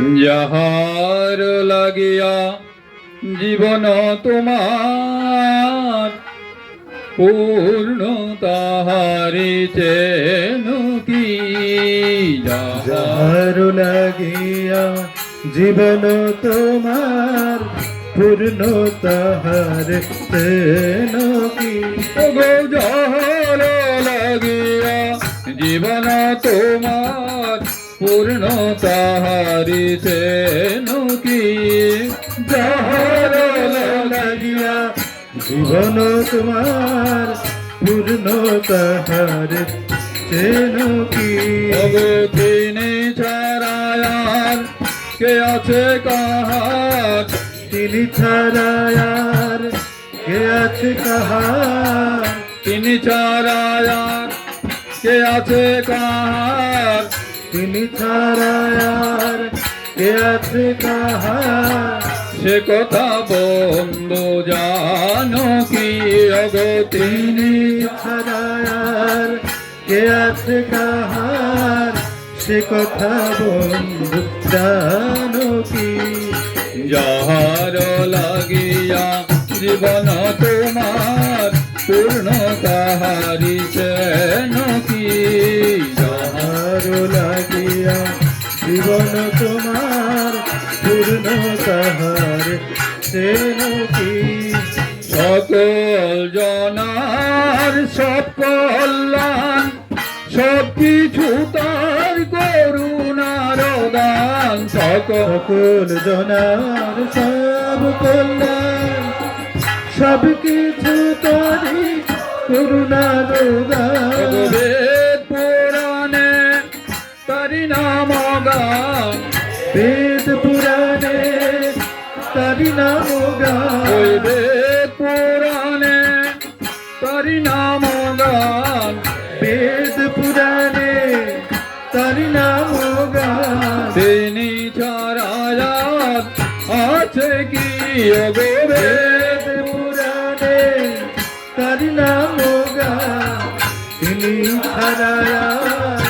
যাহার লাগিয়া জীবন তোমার পূর্ণ তাহারি চেন কি? যাহার লাগিয়া জীবন তোমার পূর্ণ তাহার তেন কি? গো যাহার লাগিয়া জীবন তোমার পূর্ণ তাহারি চেন কি যাহার লাগিয়া জীবন তোমার পূর্ণ তাহার তেন কি তিনি ছাড়ায়ার কে আছে কাহার তিনি ছাড়ায়ার কে আছে কাহার তিনি ছাড়ায়ার কে আছে কাহার তিনি ছাড়ায়ার কে আছে সে কথা বন্ধু জানো কি অগতি তিনি? ছাড়ায়ার কে আছে সে কথা বন্ধু জানো কি? যাহার লাগিয়া জীবন তোমার পূর্ণ তাহারি চেন কি? যাহার আর লাগিয়া জীবন তোমার পূর্ণ তাহার তেন কি? সকল জনার সব কল্যাণ, সব কিছু তার করুণার দান। সকল জনার সব কল্যাণ, সব কিছু তারি করুণার দান। বেদ পুরাণে তারি নাম গান বেদ পুরাণে তারি নাম ওই গান। বেদ পুরাণে তারি নাম গান বেদ পুরাণে তারি নাম গান। তিনি ছাড়ায়াত আছে কি গো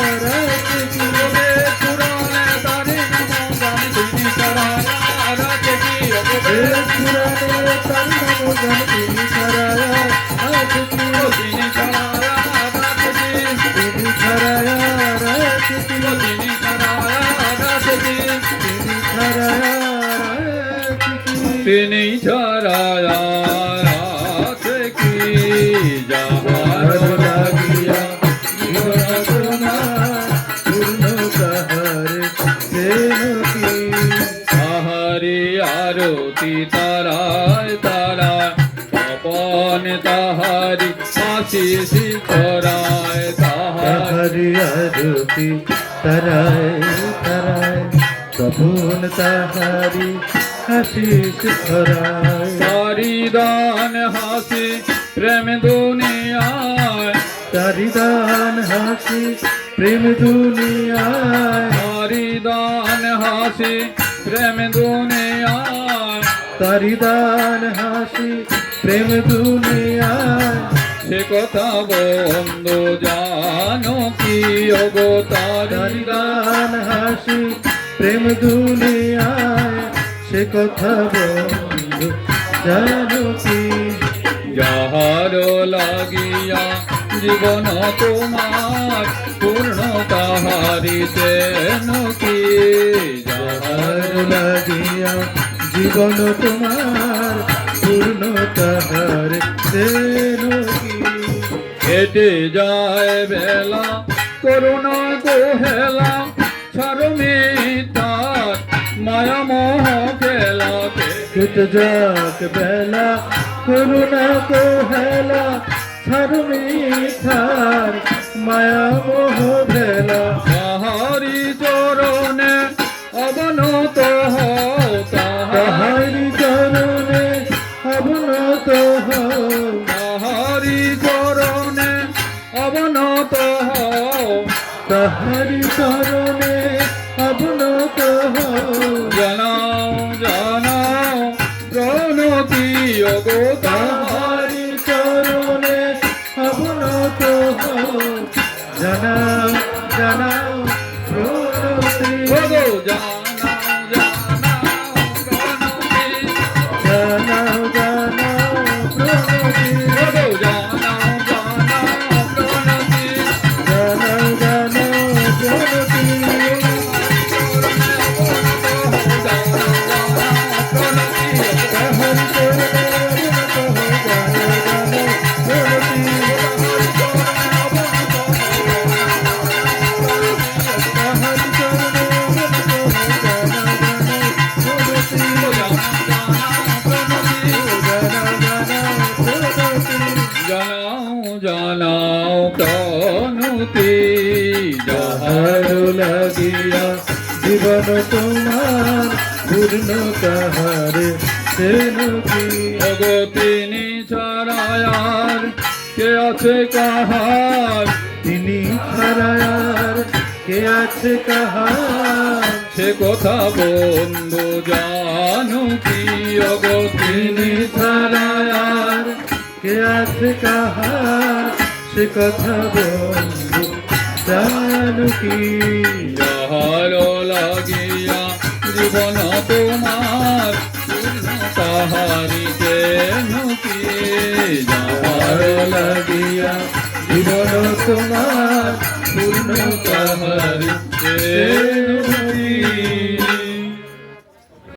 আরতি তারায় তারায় আপন তাহারি আশিস করায় তাহারি আরতি তারায় তারায় কপুন তাহারি হাসিস ধরায় তারি দান হাসি প্রেম দুনিয়ায়। চারিদান হাসি প্রেম দুনিয়ায়। তারি দান হাসি প্রেম দুনিয়ায়। চারিদান হাসি প্রেম দুনিয়ায়। সে কথা বন্ধু জানো কি? তারি দান হাসি প্রেম দুনিয়ায়। সে কথা বন্ধু জানো কি? যাহার লাগিয়া জীবন তোমার পূর্ণ তাহারি কি? আর যাহার লাগিয়া জীবন তোমার পূর্ণ তাহার যেন কি? কেটে যায় বেলা করুণা কোহেলা ছাড়মি তার মায়া মোহ খেলাতে ছুট যাক বেলা করুণা তো হেলা ছাড়ুমি থার মায়া মোহ ভেলা। তাহারি চরণে অবনত হও জগদা জানাও যাহার লাগিয়া, জীবন তোমার পূর্ণ কাহারে সেন কি ওগো তিনি ছাড়ায়ার কে আছে কাহার? তিনি ছাড়ায়ার কে আছে কাহার? সে কথা বন্ধু, জানো কি ওগো তিনি তিনি ছাড়ায়ার কে আছে কাহার? সে কথা বন্ধু জানু কি যাহার লাগিয়া জীবন তোমার তাহারি কেন কি? ভালো লাগিয়া জীবন তোমার পূর্ণ তাহারি কেন